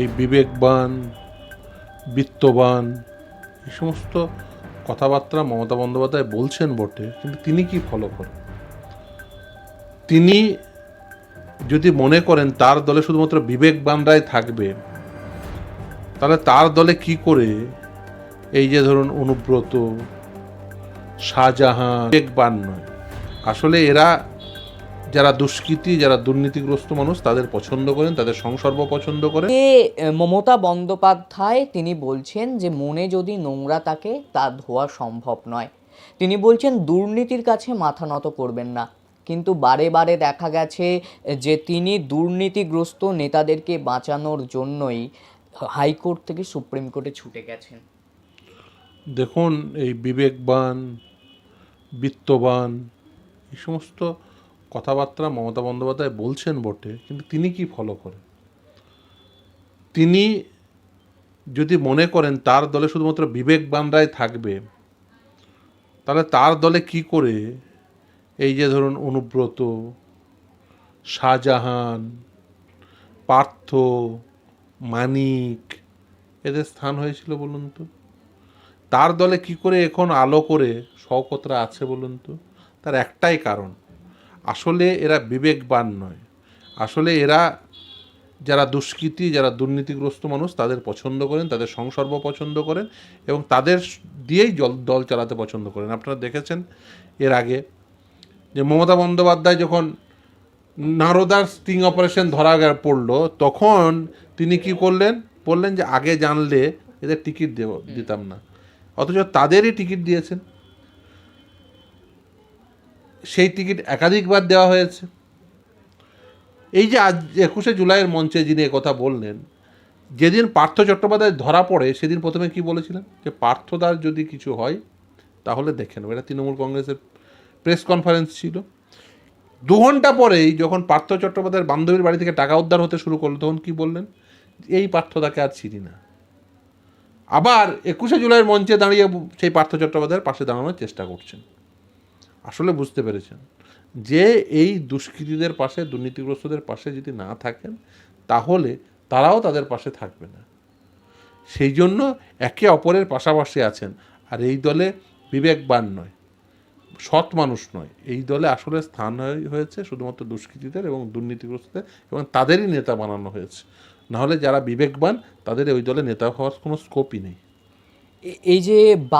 এই বিবেকবান, বিত্তবান, এই সমস্ত কথাবার্তা মমতা বন্দ্যোপাধ্যায় বলছেন বটে, কিন্তু তিনি কি ফলো করেন? তিনি যদি মনে করেন তার দলে শুধুমাত্র বিবেকবানরাই থাকবে, তাহলে তার দলে কি করে এই যে ধরুন অনুব্রত, শাহজাহান, বিবেকবান নয়? আসলে এরা যারা দুষ্কৃতী যারা দুর্নীতিগ্রস্ত মানুষ তাদের পছন্দ করেন তাদের সংসর্ব পছন্দ করেন। যে মমতা বন্দ্যোপাধ্যায় তিনি বলছেন যে মনে যদি নোংরা থাকে তা ধোয়া সম্ভব নয়। তিনি বলছেন দুর্নীতির কাছে মাথা নত করবেন না। কিন্তু বারে বারে দেখা গেছে যে তিনি দুর্নীতিগ্রস্ত নেতাদেরকে বাঁচানোর জন্যই হাইকোর্ট থেকে সুপ্রিম কোর্টে ছুটে গেছেন। দেখুন এই বিবেকবান বিত্তবান এই সমস্ত কথাবার্তা মমতা বন্দ্যোপাধ্যায় বলছেন বটে, কিন্তু তিনি কি ফলো করেন? তিনি যদি মনে করেন তার দলে শুধুমাত্র বিবেকবানরাই থাকবে, তাহলে তার দলে কি করে এই যে ধরুন অনুব্রত, শাহজাহান, পার্থ, মানিক, এদের স্থান হয়েছিল বলুন তো? তার দলে কি করে এখন আলো করে শওকতরা আছে বলুন তো? তার একটাই কারণ। আসলে এরা বিবেকবান নয়। আসলে এরা যারা দুষ্কৃতী যারা দুর্নীতিগ্রস্ত মানুষ তাদের পছন্দ করেন তাদের সংসর্ব পছন্দ করেন এবং তাদের দিয়েই জল দল চালাতে পছন্দ করেন। আপনারা দেখেছেন এর আগে যে মমতা বন্দ্যোপাধ্যায় যখন নারদার স্টিং অপারেশন ধরা পড়ল তখন তিনি কি করলেন? বললেন যে আগে জানলে এদের টিকিট দেব দিতাম না। অথচ তাদেরই টিকিট দিয়েছেন। সেই টিকিট একাধিকবার দেওয়া হয়েছে। এই যে আজ একুশে জুলাইয়ের মঞ্চে যিনি কথা বললেন, যেদিন পার্থ চট্টোপাধ্যায় ধরা পড়ে, সেদিন প্রথমে কি বলেছিলেন? যে পার্থদার যদি কিছু হয়, তাহলে দেখে নেব। এটা তৃণমূল কংগ্রেসের প্রেস কনফারেন্স ছিল। দু ঘণ্টা পরেই যখন পার্থ চট্টোপাধ্যায়ের বান্ধবীর বাড়ি থেকে টাকা উদ্ধার হতে শুরু করল, তখন কি বললেন? এই পার্থদাকে আর চিনি না। আবার একুশে জুলাইয়ের মঞ্চে দাঁড়িয়ে সেই পার্থ চট্টোপাধ্যায়ের পাশে দাঁড়ানোর চেষ্টা করছেন। আসলে বুঝতে পেরেছেন। যে এই দুষ্কৃতীদের পাশে, দুর্নীতিগ্রস্তদের পাশে যদি না থাকেন, তাহলে তারাও তাদের পাশে থাকবে না। সেই জন্য একে অপরের পাশাপাশি আছেন। আর এই দলে বিবেকবান নয়, সৎ মানুষ নয়। এই দলে আসলে স্থান হয়েছে শুধুমাত্র দুষ্কৃতীদের এবং দুর্নীতিগ্রস্তদের এবং তাদেরই নেতা বানানো হয়েছে। নাহলে যারা বিবেকবান, তাদের ওই দলে নেতা হওয়ার কোনো স্কোপই নেই। এই যে